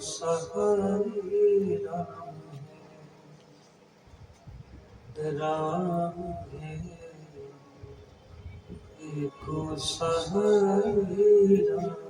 ਸਹਰੀ ਰਾਮ ਹੈ। ਰਾਮ ਹੈ ਏਕੋ ਸਹਰੀ ਰਾਮ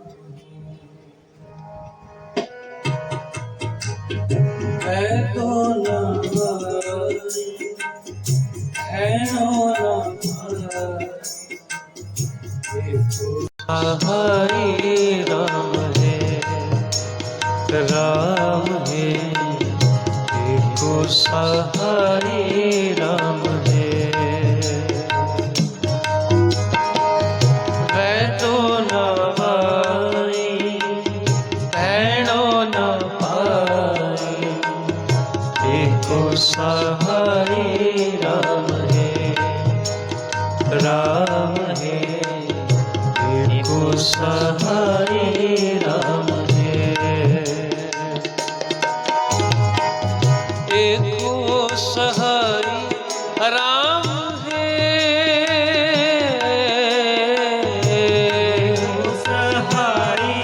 देखो सहारी राम है सहारी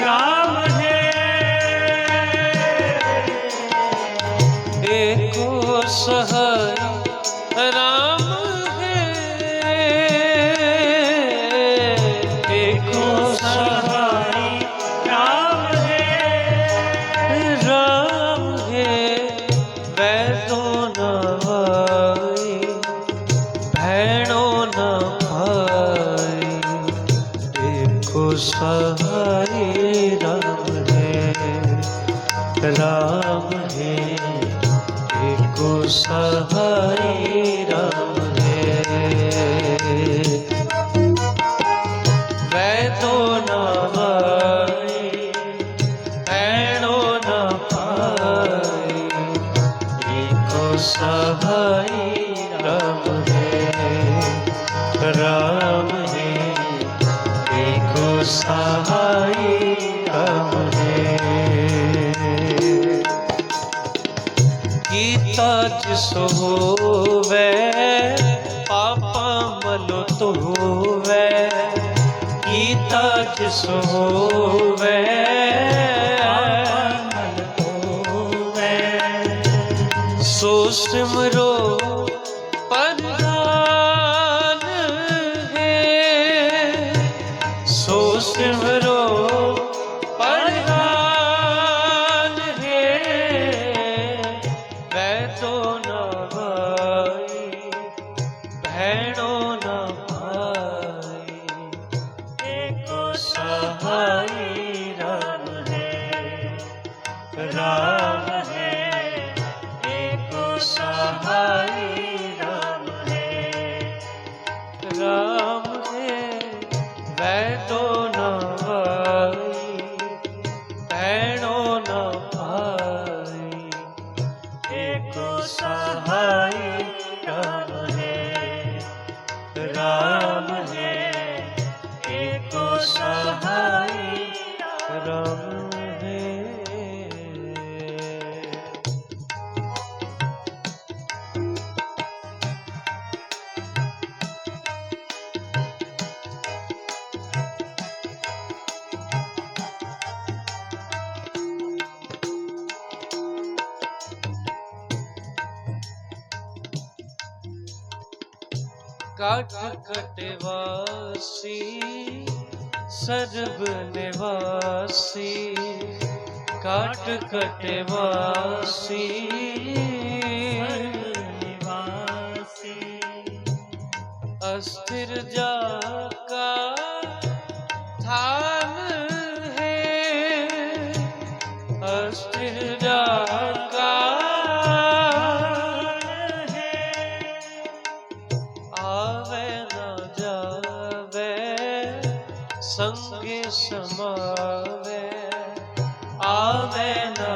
राम है देखो सहारी राम है देखो सहारी ਕੀਤਾ ਜਿਸ ਹੋਵੇ ਪਾਪਾ ਮਲੋ ਤੋਵੇ ਕੀਤਾ ਜਿਸ ਹੋਵੇ। ਸੋ ਸਿਮਰੋ ਕਾਟ ਕਟਵਾਸੀ ਸਰਬ ਨਿਵਾਸੀ ਕਾਟ ਕਟਵਾਸੀ ਨਿਵਾਸੀ। ਅਸਥਿਰ ਜਾ ਸੰਗੇ ਸਮਾਵੇ ਆਵੇ ਨਾ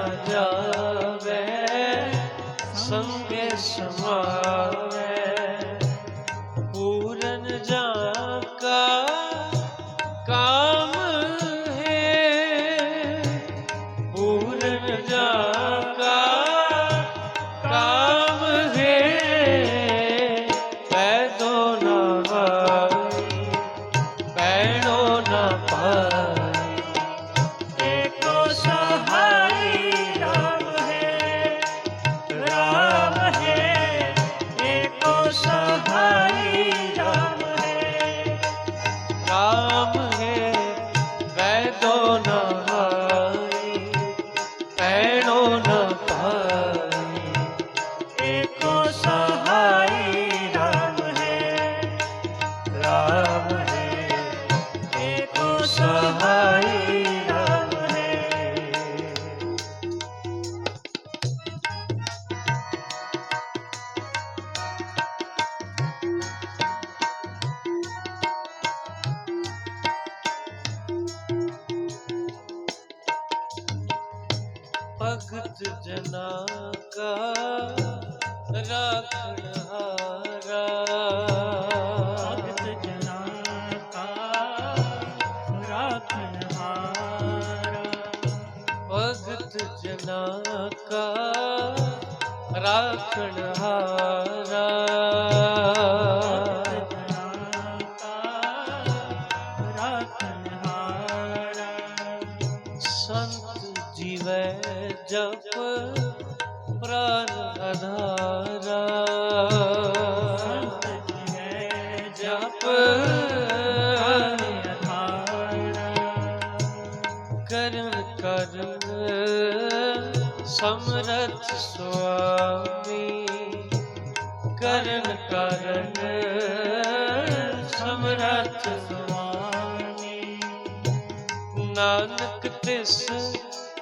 ਪੰਜ ਜਨਾ ਕਾ ਰਾਖਣ ਹਾਰਾ ਸਖਤ ਜਨਾ ਕਾ ਰਾਖਣ ਹਾਰਾ ਭਗਤ ਜਨਾ ਕਾ ਰਾਖਣ ਹਾਰਾ ਸਮਰਥ ਸੁਆਮੀ ਕਰਨ ਕਰਨ ਸਮਰਥ ਸੁਆਮੀ। ਨਾਨਕ ਤਿਸ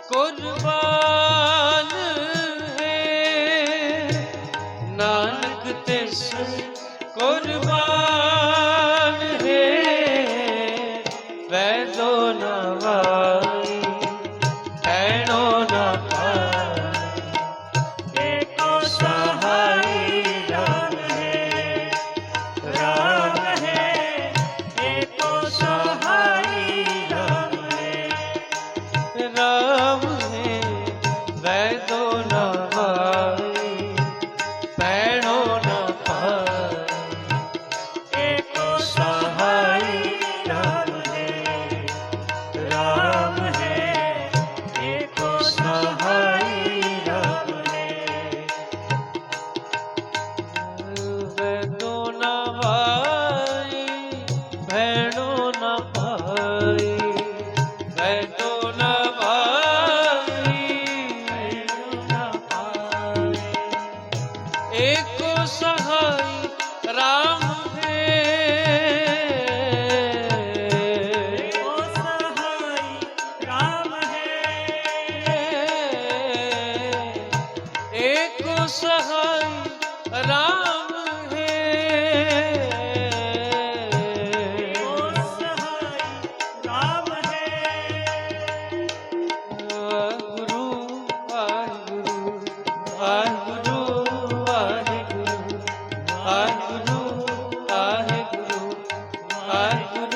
ਕੁਰਬਾਨ ਹੈ ਨਾਨਕ ਤਿਸ ਸਹਾਈ ਰਾਮ ਹੈ। ਓ ਸਹਾਈ ਰਾਮ ਹੈ। ਗੁਰੂ ਵਾਹਿਗੁਰੂ ਵਾਹਿਗੁਰੂ ਵਾਹਿਗੁਰੂ ਵਾਹਿਗੁਰੂ ਵਾਹਿਗੁਰੂ ਵਾਹਿਗੁਰੂ।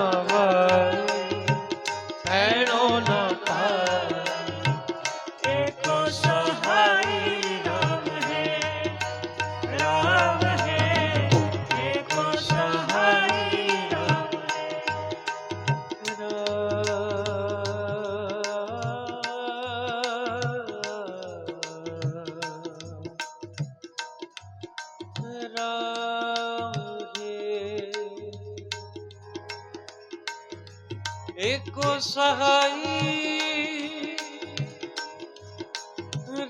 ਏਕੋ ਸਹਾਈ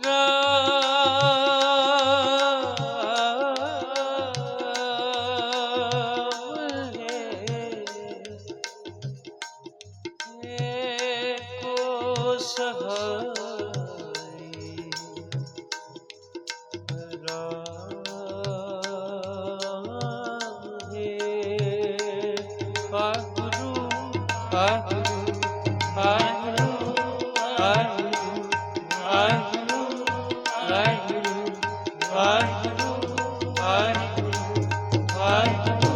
ਰਾਮ ਹੈ ਸਹਾਈ Thank you.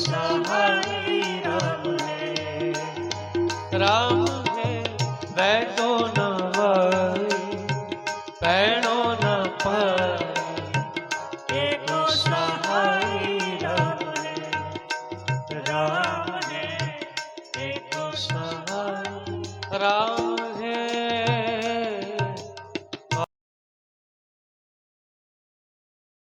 सहारा राम है वै तो